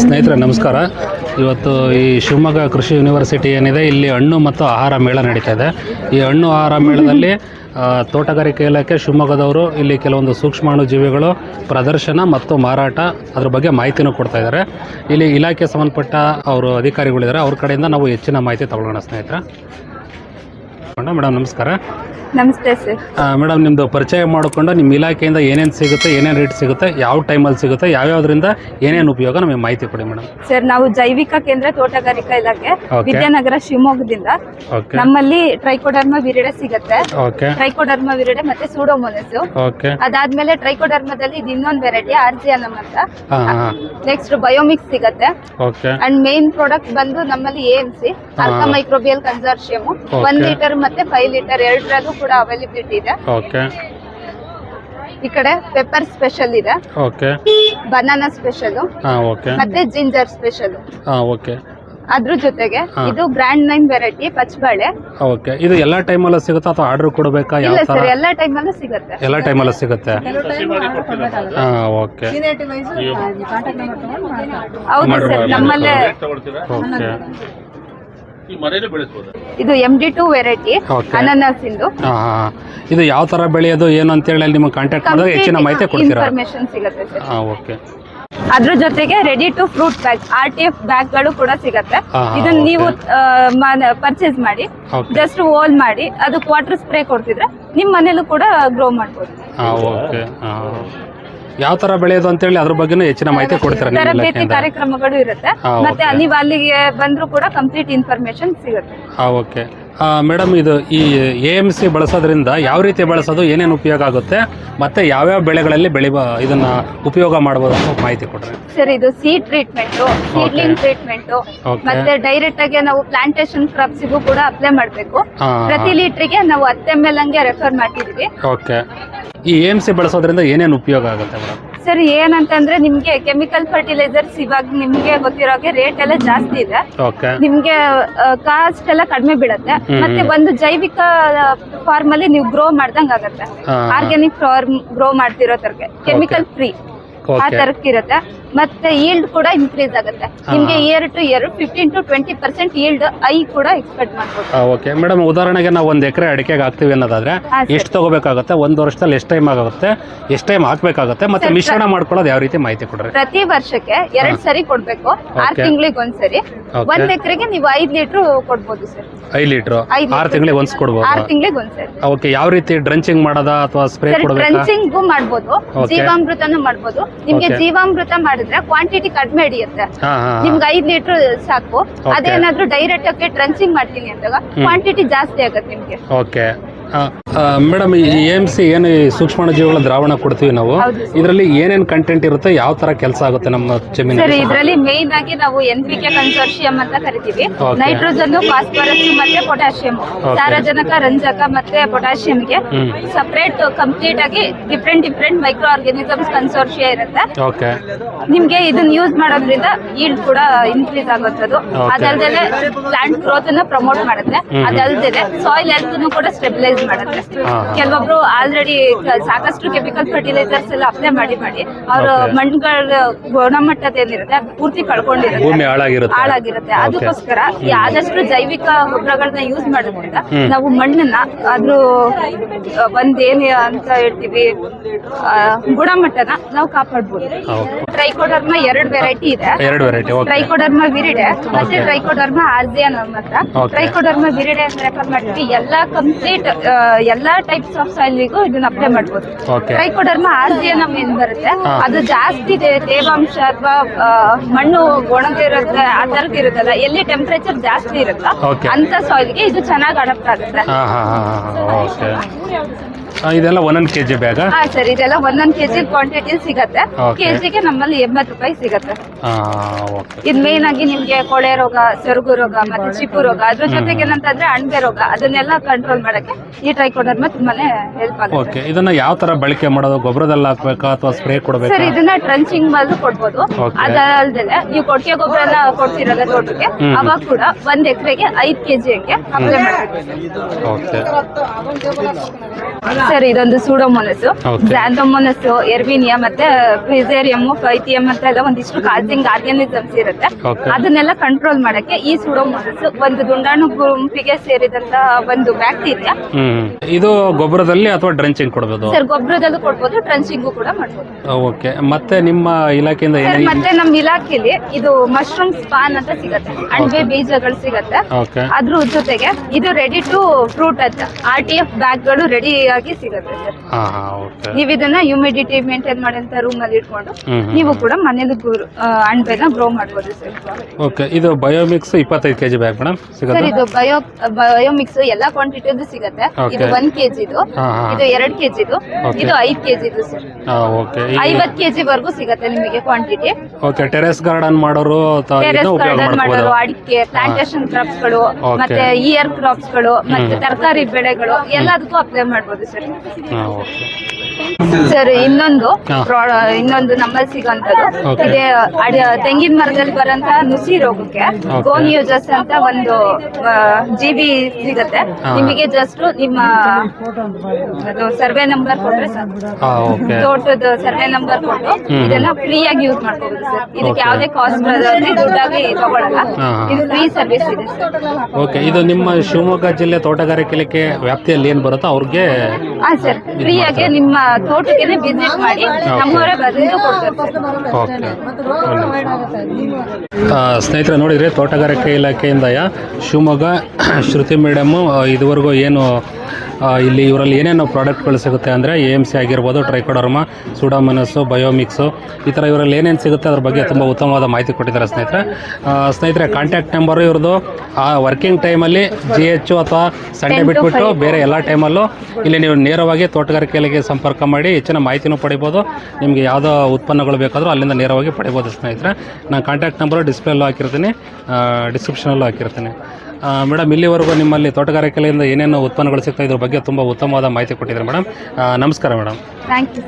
ಸ್ನೇಹಿತರೆ, ನಮಸ್ಕಾರ. ಇವತ್ತು ಈ ಶಿವಮೊಗ್ಗ ಕೃಷಿ ಯೂನಿವರ್ಸಿಟಿ ಏನಿದೆ, ಇಲ್ಲಿ ಹಣ್ಣು ಮತ್ತು ಆಹಾರ ಮೇಳ ನಡೀತಾ ಇದೆ. ಈ ಹಣ್ಣು ಆಹಾರ ಮೇಳದಲ್ಲಿ ತೋಟಗಾರಿಕೆ ಇಲಾಖೆ, ಶಿವಮೊಗ್ಗದವರು ಇಲ್ಲಿ ಕೆಲವೊಂದು ಸೂಕ್ಷ್ಮಾಣು ಜೀವಿಗಳು ಪ್ರದರ್ಶನ ಮತ್ತು ಮಾರಾಟ ಅದ್ರ ಬಗ್ಗೆ ಮಾಹಿತಿನೂ ಕೊಡ್ತಾ ಇದ್ದಾರೆ. ಇಲ್ಲಿ ಇಲಾಖೆ ಸಂಬಂಧಪಟ್ಟ ಅವರು ಅಧಿಕಾರಿಗಳಿದ್ದಾರೆ. ಅವ್ರ ಕಡೆಯಿಂದ ನಾವು ಹೆಚ್ಚಿನ ಮಾಹಿತಿ ತಗೊಳ್ಳೋಣ, ಸ್ನೇಹಿತರೆ. ಮೇಡಮ್, ನಮಸ್ಕಾರ. ನಮಸ್ತೆ ಸರ್. ಮೇಡಮ್ ನಿಮ್ಮದು ಪರಿಚಯ ಮಾಡಿಕೊಂಡು ನಿಮ್ಮ ಇಲಾಖೆಯಿಂದ ಏನೇನು ಸಿಗುತ್ತೆ ಏನೇನು ರೇಟ್ ಸಿಗುತ್ತೆ ಯಾವ ಟೈಮಲ್ಲಿ ಸಿಗುತ್ತೆ ಯಾವ್ಯಾವ್ದ್ರಿಂದ ಏನೇನು ಉಪಯೋಗ ನಮಗೆ ಮಾಹಿತಿ ಕೊಡಿ ಮೇಡಮ್. ಸರ್ ನಾವು ಜೈವಿಕ ಕೇಂದ್ರ ತೋಟಗಾರಿಕಾ ಇಲಾಖೆ. ವಿದ್ಯಾನಗರ ಶಿವಮೊಗ್ಗದಿಂದ. ನಮ್ಮಲ್ಲಿ ಟ್ರೈಕೋಡರ್ಮ ವಿರಿಡೆ ಸಿಗುತ್ತೆ. ಓಕೆ ಟ್ರೈಕೋಡರ್ಮ ವಿರಿಡೆ ಮತ್ತೆ ಸೂಡೋಮೊನಸ್. ಓಕೆ ಅದಾದ್ಮೇಲೆ ಟ್ರೈಕೋಡರ್ಮದಲ್ಲಿ ಇದು ಇನ್ನೊಂದು ವೆರೈಟಿ ಆರ್ಜಿಯನಮ್ ಅಂತ. ಹಾಂ ಹಾಂ ನೆಕ್ಸ್ಟ್ ಬಯೋಮಿಕ್ಸ್ ಸಿಗುತ್ತೆ. ಓಕೆ ಅಂಡ್ ಮೇನ್ ಪ್ರಾಡಕ್ಟ್ ಬಂದು ನಮ್ಮಲ್ಲಿ ಎ ಎಂ ಸಿ ಅಲ್ಕಾ ಮೈಕ್ರೋಬಿಯಲ್ ಕನ್ಸರ್ಷಿಯಮ್ ಒನ್ ಲೀಟರ್ ಮತ್ತೆ ಫೈವ್ ಲೀಟರ್ ಎರಡರಲ್ಲೂ ಕೂಡ ಅವೈಲಬಿಲಿಟಿ ಇದೆ. ಓಕೆ ಈ ಕಡೆ ಪೆಪ್ಪರ್ ಸ್ಪೆಷಲ್ ಇದೆ. ಓಕೆ ಬನಾನಾ ಸ್ಪೆಷಲ್ ಹಾಂ ಓಕೆ ಮತ್ತೆ ಜಿಂಜರ್ ಸ್ಪೆಷಲ್ ಹಾಂ ಓಕೆ ಅದ್ರ ಜೊತೆಗೆ. ಇದು ಗ್ರ್ಯಾಂಡ್ ನೈನ್ ವೆರೈಟಿ ಪಚ್ಚಬಾಳೆ ಓಕೆ ಇದು ಎಲ್ಲ ಟೈಮಲ್ಲೂ ಸಿಗುತ್ತಾ ಅಥವಾ ಆರ್ಡರ್ ಕೊಡಬೇಕಾ? ಯಾವ ಇಲ್ಲ ಥರ ಸರ್ ಎಲ್ಲಾ ಟೈಮಲ್ಲೂ ಸಿಗುತ್ತೆ. ಎಲ್ಲ ಟೈಮಲ್ಲೂ ಸಿಗುತ್ತೆ. ಹಾಂ ಓಕೆ ಹೌದು. ಸರ್ ನಮ್ಮಲ್ಲೇ ಓಕೆ ಇದು M D two variety Okay. ಅನಾನಸ್ ಇಂದು. ಹಾಂ ಹಾಂ. ಇದು ಯಾವ ತರ ಬೆಳೆಯೋದು ಏನು ಅಂತೇಳಿ ಅಲ್ಲಿ ನಿಮಗೆ ಕಾಂಟ್ಯಾಕ್ಟ್ ಮಾಡಿದ್ರೆ ಹೆಚ್ಚಿನ ಮಾಹಿತಿ ಕೊಡ್ತೀರಾ? ಇನ್ಫಾರ್ಮೇಶನ್ ಸಿಗುತ್ತೆ ಸರ್ ಹಾಂ ಓಕೆ ಅದ್ರ ಜೊತೆಗೆ ready to fruit bag R T F ಬ್ಯಾಗ್ಗಳು ಕೂಡ ಸಿಗುತ್ತೆ. ಹಾ, ಹಾ, ಇದನ್ನ okay. ನೀವು ಪರ್ಚೇಸ್ ಮಾಡಿ ಜಸ್ಟ್ ಹೋಲ್ ಮಾಡಿ ಅದು ವಾಟರ್ ಸ್ಪ್ರೇ ಕೊಡ್ತಿದ್ರೆ ನಿಮ್ ಮನೇಲೂ ಕೂಡ ಗ್ರೋ ಮಾಡ್ಬೋದು. ಹಾಂ ಓಕೆ ಹಾಂ. ಯಾವ ತರ ಬೆಳೆಯೋದು ಅಂತ ಹೇಳಿ ಅದ್ರ ಬಗ್ಗೆನೂ ಹೆಚ್ಚಿನ ಮಾಹಿತಿ ಕೊಡ್ತಾರೆ ನಿಮ್ಮ ತರಬೇತಿ ಇಲಾಖೆಯಿಂದ? ಕಾರ್ಯಕ್ರಮಗಳು ಇರುತ್ತೆ. ಹಾ, ಮತ್ತೆ ಅಲ್ಲಿ ನೀವು ಅಲ್ಲಿಗೆ ಬಂದ್ರು ಕೂಡ ಕಂಪ್ಲೀಟ್ ಇನ್ಫಾರ್ಮೇಶನ್ ಸಿಗುತ್ತೆ. ಓಕೆ. ಮೇಡಮ್ ಇದು ಈ ಎ ಎಂ ಸಿ ಬಳಸೋದ್ರಿಂದ ಯಾವ ರೀತಿ ಬಳಸೋದು ಏನೇನು ಉಪಯೋಗ ಆಗುತ್ತೆ ಮತ್ತು ಯಾವ್ಯಾವ ಬೆಳೆಗಳಲ್ಲಿ ಬೆಳಿಬ ಇದನ್ನ ಉಪಯೋಗ ಮಾಡ್ಬೋದು ಅಂತ ಮಾಹಿತಿ ಕೊಡ್ರಿ. ಸರ್ ಇದು ಸೀಡ್ ಟ್ರೀಟ್ಮೆಂಟ್ ಸೀಡ್ಲಿಂಗ್ ಟ್ರೀಟ್ಮೆಂಟ್ ಮತ್ತೆ ಡೈರೆಕ್ಟ್ ಆಗಿ ನಾವು ಪ್ಲಾಂಟೇಶನ್ ಕ್ರಾಪ್ಸಿಗೂ ಕೂಡ ಅಪ್ಲೈ ಮಾಡಬೇಕು. ಪ್ರತಿ ಲೀಟ್ರಿಗೆ ನಾವು ಹತ್ತು ಎಂ ಎಲ್ ಹಂಗೆ ರೆಫರ್ ಮಾಡಿದೀವಿ ಓಕೆ ಈ ಎ ಎಂ ಸಿ ಬಳಸೋದ್ರಿಂದ ಏನೇನು ಉಪಯೋಗ ಆಗುತ್ತೆ ಮೇಡಮ್? ಸರ್ ಏನಂತಂದ್ರೆ ನಿಮ್ಗೆ ಕೆಮಿಕಲ್ ಫರ್ಟಿಲೈಸರ್ಸ್ ಇವಾಗ ನಿಮ್ಗೆ ಗೊತ್ತಿರೋಗೆ ರೇಟ್ ಎಲ್ಲ ಜಾಸ್ತಿ ಇದೆ. ನಿಮ್ಗೆ ಕಾಸ್ಟ್ ಎಲ್ಲ ಕಡಿಮೆ ಬೀಳತ್ತೆ. ಮತ್ತೆ ಒಂದು ಜೈವಿಕ ಫಾರ್ಮ್ ಅಲ್ಲಿ ನೀವು ಗ್ರೋ ಮಾಡ್ದಂಗ್ ಆಗತ್ತೆ. ಆರ್ಗ್ಯಾನಿಕ್ ಫಾರ್ಮ್ ಗ್ರೋ ಮಾಡ್ತಿರೋ ತರಕ್ಕೆ ಕೆಮಿಕಲ್ ಫ್ರೀ ಆ ತರಕ್ಕಿರತ್ತೆ. ತರಕ್ಕೆ ಇರುತ್ತೆ ಮತ್ತೆ ಈಲ್ಡ್ ಕೂಡ ಇನ್ಕ್ರೀಸ್ ಆಗುತ್ತೆ. ನಿಮ್ಗೆ year to year fifteen to twenty percent yield I ಕೂಡ ಎಕ್ಸ್ಪೆಕ್ಟ್ ಮಾಡ್ಬೋದು. ಓಕೆ ಮೇಡಮ್ ಉದಾಹರಣೆಗೆ ನಾವು ಒಂದು ಎಕರೆ ಅಡಿಕೆಗೆ ಹಾಕ್ತೀವಿ ಅನ್ನೋದಾದ್ರೆ. ಎಷ್ಟು ತಗೋಬೇಕಾಗುತ್ತೆ? ಒಂದು ವರ್ಷದಲ್ಲಿ ಎಷ್ಟು ಟೈಮ್ ಆಗುತ್ತೆ? ಎಷ್ಟು ಟೈಮ್ ಹಾಕ್ಬೇಕಾಗುತ್ತೆ? ಮತ್ತೆ ಮಿಶ್ರಣ ಮಾಡ್ಕೊಳ್ಳೋದು ಯಾವ ರೀತಿ ಮಾಹಿತಿ ಕೊಡ್ರಿ? ಪ್ರತಿ ವರ್ಷಕ್ಕೆ ಎರಡ್ ಸರಿ ಕೊಡ್ಬೇಕು. ಆರ್. ತಿಂಗಳಿಗೆ ಒಂದ್ಸರಿ ಸಾರಿ. ಒಂದ್ ಎಕರೆಗೆ ನೀವು ಐದ್ ಲೀಟರ್ ಕೊಡ್ಬೋದು ಸರ್. ಐದ್ ಲೀಟರ್? ಆರ್ ಆರು. ತಿಂಗಳಿಗೆ ಒಂದ್ಸ್ ಆರ್ ಕೊಡ್ಬೋದು ತಿಂಗಳಿಗೆ ಒಂದ್ಸರಿ ಓಕೆ ಯಾವ ರೀತಿ ಡ್ರಂಚಿಂಗ್ ಮಾಡೋದಾ ಅಥವಾ ಸ್ಪ್ರೇ ಕೊಡಬೇಕಾ? ಡ್ರೆಂಚಿಂಗ್ ಮಾಡ್ಬೋದು. ಜೀವಾಮೃತನೂ ಮಾಡ್ಬೋದು. ನಿಮ್ಗೆ. ಜೀವಾಮೃತ ಮಾಡಿದ್ರೆ ಕ್ವಾಂಟಿಟಿ ಕಡಿಮೆ ಹಿಡಿಯುತ್ತೆ. ನಿಮ್ಗೆ ಐದ್ ಲೀಟರ್ ಸಾಕು. ಅದೇನಾದ್ರೂ ಡೈರೆಕ್ಟ್ ಆಗಿ ಟ್ರೆಂಚಿಂಗ್ ಮಾಡ್ತೀನಿ ಅಂದಾಗ ಕ್ವಾಂಟಿಟಿ ಜಾಸ್ತಿ ಆಗತ್ತೆ ನಿಮ್ಗೆ. ಮೇಡಮ್ ಈ ಎಂ ಸಿ ಏನು ಈ ಜೀವಗಳ ದ್ರಾವಣ ಕೊಡ್ತೀವಿ ನಾವು. ಇದರಲ್ಲಿ ಏನೇನು ಕಂಟೆಂಟ್ ಇರುತ್ತೆ ಯಾವ ತರ ಕೆಲಸ ಆಗುತ್ತೆ ನಮ್ಮ ಸರ್ ಇದರಲ್ಲಿ ಮೇನ್ ಆಗಿ ನಾವು ಎನ್ ಪಿ ಕೆ ಕನ್ಸೋರ್ಷಿಯಂ ಅಂತ ಕರಿತೀವಿ. Okay. ನೈಟ್ರೋಜನ್ ಫಾಸ್ಫರಸ್ ಮತ್ತೆ ಪೊಟ್ಯಾಷಿಯಂ ಸಾರಜನಕ ರಂಜಕ ಮತ್ತೆ ಪೊಟ್ಯಾಷಿಯಂಗೆ ಗೆ ಸಪರೇಟ್ ಕಂಪ್ಲೀಟ್ ಆಗಿ different different micro organisms consortia ಇರುತ್ತೆ. ಓಕೆ ನಿಮ್ಗೆ ಇದನ್ನ ಯೂಸ್ ಮಾಡೋದ್ರಿಂದ ಈಲ್ಡ್ ಕೂಡ ಇನ್ಕ್ರೀಸ್ ಆಗುತ್ತೆ ಅದು ಅದಲ್ದೇ ಪ್ಲಾಂಟ್ ಗ್ರೋತ್ ಅನ್ನ ಪ್ರಮೋಟ್ ಮಾಡುತ್ತೆ. ಅದಲ್ದೇ ಸಾಯಿಲ್ ಹೆಲ್ತ್ ಕೂಡ ಸ್ಟೆಬಿಲೈಸ್ ಮಾಡುತ್ತೆ ಹಾ, ಹಾ. ಕೆಲವೊಬ್ರು ಆಲ್ರೆಡಿ ಸಾಕಷ್ಟು ಕೆಮಿಕಲ್ ಫರ್ಟಿಲೈಸರ್ಸ್ ಎಲ್ಲ ಅಪ್ಲೈ ಮಾಡಿ ಮಾಡಿ ಅವ್ರ. ಮಣ್ಣುಗಳ ಗುಣಮಟ್ಟದ ಏನಿರುತ್ತೆ ಅದು ಪೂರ್ತಿ ಕಳ್ಕೊಂಡಿರುತ್ತೆ ಭೂಮಿ ಹಾಳಾಗಿರುತ್ತೆ ಹಾಳಾಗಿರುತ್ತೆ. ಅದಕ್ಕೋಸ್ಕರ ಈ ಆದಷ್ಟು ಜೈವಿಕ ಗೊಬ್ಬರಗಳನ್ನ ಯೂಸ್ ಮಾಡೋದ್ರಿಂದ. ನಾವು ಮಣ್ಣನ್ನ ಅದ್ರ ಒಂದೇನ್ ಒಂದ್ ಏನ್ ಅಂತ ಹೇಳ್ತೀವಿ ಆ, ಗುಣಮಟ್ಟನ ನಾವು ಕಾಪಾಡ್ಬೋದು. ಟ್ರೈಕೋಡರ್ಮ ಎರಡ್ ವೆರೈಟಿ ಇದೆ ಎರಡು ವೆರೈಟಿ ಓಕೆ ಟ್ರೈಕೋಡರ್ಮ ವಿರಿಡೆ ಮತ್ತೆ. ಟ್ರೈಕೋಡರ್ಮ ಆರ್ಜಿಯನ್ ಮಾತ್ರ Okay. ಟ್ರೈಕೋಡರ್ಮ ವಿರಿಡೆ ಅಂತ ರೆಫರ್ ಮಾಡ್ತೀವಿ ಎಲ್ಲಾ ಕಂಪ್ಲೀಟ್ ಎಲ್ಲಾ ಟೈಪ್ಸ್ ಆಫ್ ಸಾಯಿಲ್ಗೂ ಇದನ್ನ ಅಪ್ಲೈ ಮಾಡ್ಬೋದು. ಟ್ರೈಕೋಡರ್ಮ ಟ್ರೈಕೋಡರ್ಮ ಆರ್ಜಿಯನ್ ಏನ್ ಬರುತ್ತೆ ಅದು ಜಾಸ್ತಿ ತೇವಾಂಶ ಅಥವಾ ಮಣ್ಣು ಒಣಗಿರುತ್ತೆ ಆ ತರದ ಇರುತ್ತಲ್ಲ ಎಲ್ಲಿ ಟೆಂಪರೇಚರ್ ಜಾಸ್ತಿ ಇರುತ್ತೋ. ಅಂತ ಸಾಯಿಲ್ಗೆ ಇದು ಚೆನ್ನಾಗಿ ಅಡಪ್ಟ್ ಆಗುತ್ತೆ. ಇದೆಲ್ಲ ಒಂದೊಂದ್ ಕೆಜಿ ಬ್ಯಾಗ್? ಹಾ ಸರ್ ಇದೆಲ್ಲ ಒಂದೊಂದ್ ಕೆಜಿ ಕ್ವಾಂಟಿಟಿ ಸಿಗತ್ತೆ. Okay. ಕೆಜಿಗೆ ನಮ್ಮಲ್ಲಿ ಎಂಬತ್ತು ರೂಪಾಯಿ ಸಿಗತ್ತೆ. ಇದ್ ಓಕೆ ಇದು ಮೇನ್ ಆಗಿ ನಿಮ್ಗೆ ಕೊಳೆ ರೋಗ ಸೆರಗು ರೋಗ ಮತ್ತೆ ಚಿಪ್ಪು ರೋಗ ಅದ್ರ ಜೊತೆಗೆ ಏನಂತಂದ್ರೆ ಅಣಬೆ ರೋಗ ಅದನ್ನೆಲ್ಲ ಕಂಟ್ರೋಲ್ ಮಾಡಕ್ಕೆ ಈ ಟ್ರೈಕೋಡರ್ಮ ತುಂಬಾನೇ ಹೆಲ್ಪ್ ಆಗುತ್ತೆ. ಓಕೆ ಇದನ್ನ ಯಾವ ತರ ಬಳಕೆ ಮಾಡೋದು? ಗೊಬ್ಬರದಲ್ಲಿ ಹಾಕ್ಬೇಕಾ ಅಥವಾ ಸ್ಪ್ರೇ ಸರ್ ಕೊಡಬೇಕಾ ಇದನ್ನ ಟ್ರಂಚಿಂಗ್ ಮಾಡಿ ಕೊಡ್ಬೋದು. Okay. ಅದಲ್ದೆ ನೀವು ಕೊಟ್ಟಿಗೆ ಗೊಬ್ಬರನ ಕೊಡ್ತಿರಲ್ಲ ತೋಟಕ್ಕೆ ಹ್ಮ್. ಅವಾಗ ಕೂಡ ಒಂದ್ ಎಕರೆಗೆ ಐದ್ ಕೆಜಿ ಹಂಗೆ ಅಪ್ಲೈ ಮಾಡ್ಬೇಕು. ಓಕೆ ಸರ್ ಸರ್ ಇದೊಂದು ಸೂಡೋಮೋನಸ್. ಝಾಂಥೋಮೋನಸ್ ಎರ್ವಿನಿಯಾ ಮತ್ತೆ ಫಿಸೇರಿಯಂ ಫೈಥಿಯಂ ಅಂತ ಎಲ್ಲ ಒಂದಿಷ್ಟು ಕಾಸಿಂಗ್ ಆರ್ಗ್ಯಾನಿಸಮ್ಸ್ ಇರುತ್ತೆ. ಅದನ್ನೆಲ್ಲ ಕಂಟ್ರೋಲ್ ಮಾಡಕ್ಕೆ ಈ ಸೂಡೋಮೋನಸ್ ಒಂದು ದುಂಡಾಣು ಗುಂಪಿಗೆ ಸೇರಿದಂತ ಒಂದು ಬ್ಯಾಕ್ಟೀರಿಯಾ ಇದು ಗೊಬ್ಬರದಲ್ಲಿ ಅಥವಾ ಡ್ರೆಂಚಿಂಗ್ ಕೊಡಬಹುದು ಸರ್ ಗೊಬ್ಬರದಲ್ಲೂ ಕೊಡಬಹುದು ಟ್ರಂಚಿಂಗು ಕೂಡ ಮಾಡ್ಬೋದು. ಓಕೆ ಮತ್ತೆ ನಿಮ್ಮ ಇಲಾಖೆಯಿಂದ ಸರ್ ಮತ್ತೆ ನಮ್ಮ ಇಲಾಖೆಯಲ್ಲಿ ಇದು ಮಶ್ರೂಮ್ ಸ್ಪಾನ್ ಅಂತ ಸಿಗತ್ತೆ. ಅಣಬೆ ಬೀಜಗಳು ಸಿಗತ್ತೆ. ಅದ್ರ ಜೊತೆಗೆ ಇದು ರೆಡಿ ಟು ಫ್ರೂಟ್ ಅಂತ. ಆರ್ ಟಿ ಎಫ್ ಬ್ಯಾಗ್ಗಳು ರೆಡಿ ಆಗಿ ಸಿಗುತ್ತೆ ಸರ್. ಹಾ ಹಾ ಓಕೆ. ನೀವು ಇದನ್ನ ಹ್ಯೂಮಿಡಿಟಿ ಮೇಂಟೈನ್ ಮಾಡಂತ ರೂಮ್ ಅಲ್ಲಿ ಇಟ್ಕೊಂಡು. ನೀವು ಕೂಡ ಮನೇಲಿ ಅಣಬೆನ ಗ್ರೋ ಮಾಡ್ಬೋದು ಸರ್. ಓಕೆ ಇದು ಬಯೋಮಿಕ್ಸ್ ಇಪ್ಪತ್ತೈದು ಕೆಜಿ ಬ್ಯಾಗ್ ಮೇಡಮ್ ಸರ್ ಸಿಗುತ್ತೆ ಇದು ಬಯೋ ಬಯೋಮಿಕ್ಸ್ ಎಲ್ಲಾ ಕ್ವಾಂಟಿಟಿದು ಸಿಗುತ್ತೆ. Okay. ಇದು ಒಂದ್ ಹಾ ಹಾ. ಇದು ಎರಡ್ ಕೆಜಿದು Okay. ಇದು ಐದ್ ಕೆಜಿದು ಸರ್. ಹಾ ಓಕೆ. ಐವತ್ ಕೆಜಿ ವರ್ಗೂ ಸಿಗತ್ತೆ ನಿಮಗೆ ಕ್ವಾಂಟಿಟಿ ಓಕೆ ಟೆರೆಸ್ ಗಾರ್ಡನ್ ಮಾಡೋರು ತ- ಟೆರೆಸ್ ಉಪಯೋಗ ಗಾರ್ಡನ್ ಮಾಡೋರು ಅಡಿಕೆ ಪ್ಲಾಂಟೇಶನ್ ಕ್ರಾಪ್ಸ್ಗಳು Okay. ಮತ್ತೆ ಇಯರ್ ಕ್ರಾಪ್ಸ್ಗಳು ಮತ್ತೆ ತರಕಾರಿ ಬೆಳೆಗಳು ಎಲ್ಲದಕ್ಕೂ ಅಪ್ಲೈ ಮಾಡ್ಬೋದು ಸರ್. ಹಾ ಓಕೆ ಸರ್ ಇನ್ನೊಂದು. ಇನ್ನೊಂದು ನಮ್ಮಲ್ಲಿ ಸಿಗುವಂತದ್ದು. ಇದೆ ತೆಂಗಿನ ಮರದಲ್ಲಿ ಬರಂತ ನುಸಿ ರೋಗಕ್ಕೆ ಗೋನಿಯೋ ಜಸ್ ಅಂತ ಒಂದು ಜಿಬಿ ಜೀವಿ ಸಿಗತ್ತೆ. ನಿಮಗೆ ಜಸ್ಟ್ ನಿಮ್ಮ ಸರ್ವೆ ನಂಬರ್ ಕೊಟ್ರೆ ಸರ್ ತೋಟದ ಸರ್ವೆ ನಂಬರ್ ಕೊಟ್ಟು ಇದೆಲ್ಲ ಇದನ್ನ ಫ್ರೀ ಆಗಿ ಯೂಸ್ ಮಾಡ್ಕೋಬಹುದು ಸರ್. ಇದಕ್ಕೆ. ಯಾವುದೇ ಕಾಸ್ಟ್ ದುಡ್ಡಾಗಿ ತಗೊಳಲ್ಲ. ಇದು ಫ್ರೀ ಸರ್ವಿಸ್ ಇದೆ ಓಕೆ ಇದು ನಿಮ್ಮ ಶಿವಮೊಗ್ಗ ಜಿಲ್ಲೆ ತೋಟಗಾರಿಕೆ ವ್ಯಾಪ್ತಿಯಲ್ಲಿ ಏನ್ ಬರುತ್ತೋ ಅವ್ರಿಗೆ ಹಾ ಸರ್. ಫ್ರೀ ಆಗಿ ನಿಮ್ಮ ತೋಟಕ್ಕೆ ವಿಸಿಟ್ ಮಾಡಿ ನಮ್ಮವರೇ ಬಂದು ಕೊಡ್ತಾರೆ. ಸರ್ ಓಕೆ ಆ, ಸ್ನೇಹಿತರೆ ನೋಡಿದರೆ ತೋಟಗಾರಿಕೆ ಇಲಾಖೆಯಿಂದ ಯಾ? ಶಿವಮೊಗ್ಗ ಶ್ರುತಿ ಮೇಡಮು ಇದುವರೆಗೂ ಏನು ಇಲ್ಲಿ ಇವರಲ್ಲಿ ಏನೇನು ಪ್ರಾಡಕ್ಟ್ಗಳು ಸಿಗುತ್ತೆ ಅಂದರೆ ಎ ಎಂ ಸಿ ಆಗಿರ್ಬೋದು ಟ್ರೈಕೋಡರ್ಮಾ ಸುಡಾಮನಸ್ಸು ಬಯೋಮಿಕ್ಸು ಈ ಥರ ಇವರಲ್ಲಿ ಏನೇನು ಸಿಗುತ್ತೆ ಅದ್ರ ಬಗ್ಗೆ ತುಂಬ ಉತ್ತಮವಾದ ಮಾಹಿತಿ ಕೊಟ್ಟಿದ್ದಾರೆ ಸ್ನೇಹಿತರೆ. ಸ್ನೇಹಿತರೆ ಕಾಂಟ್ಯಾಕ್ಟ್ ನಂಬರು ಇವ್ರದ್ದು. ಆ ವರ್ಕಿಂಗ್ ಟೈಮಲ್ಲಿ ಜಿ ಎಚ್ ಅಥವಾ ಸಂಡೆ 10 to ಬಿಟ್ಬಿಟ್ಟು 5. ಬೇರೆ ಎಲ್ಲ ಟೈಮಲ್ಲೂ ಇಲ್ಲಿ ನೀವು ನೇರವಾಗಿ ತೋಟಗಾರಿಕೆ ಇಲಾಖೆಗೆ ಸಂಪರ್ಕ ಮಾಡಿ ಹೆಚ್ಚಿನ ಮಾಹಿತಿನೂ ಪಡಿಬೋದು. ನಿಮಗೆ ಯಾವುದೋ ಉತ್ಪನ್ನಗಳು ಬೇಕಾದರೂ ಅಲ್ಲಿಂದ ನೇರವಾಗಿ ಪಡಿಬೋದು ಸ್ನೇಹಿತರೆ. ನಾನು ಕಾಂಟ್ಯಾಕ್ಟ್ ನಂಬರು ಡಿಸ್ಪ್ಲೇಲ್ಲೂ ಹಾಕಿರ್ತೀನಿ. ಡಿಸ್ಕ್ರಿಪ್ಷನಲ್ಲೂ ಹಾಕಿರ್ತೀನಿ. ಮೇಡಮ್, ಇಲ್ಲಿವರೆಗೂ ನಿಮ್ಮಲ್ಲಿ ತೋಟಗಾರಿಕೆಯಿಂದ ಏನೇನು ಉತ್ಪನ್ನಗಳು ಸಿಗ್ತಾ ಇದ್ರ ಬಗ್ಗೆ ತುಂಬ ಉತ್ತಮವಾದ ಮಾಹಿತಿ ಕೊಟ್ಟಿದ್ದಾರೆ ಮೇಡಮ್. ನಮಸ್ಕಾರ ಮೇಡಮ್. Thank you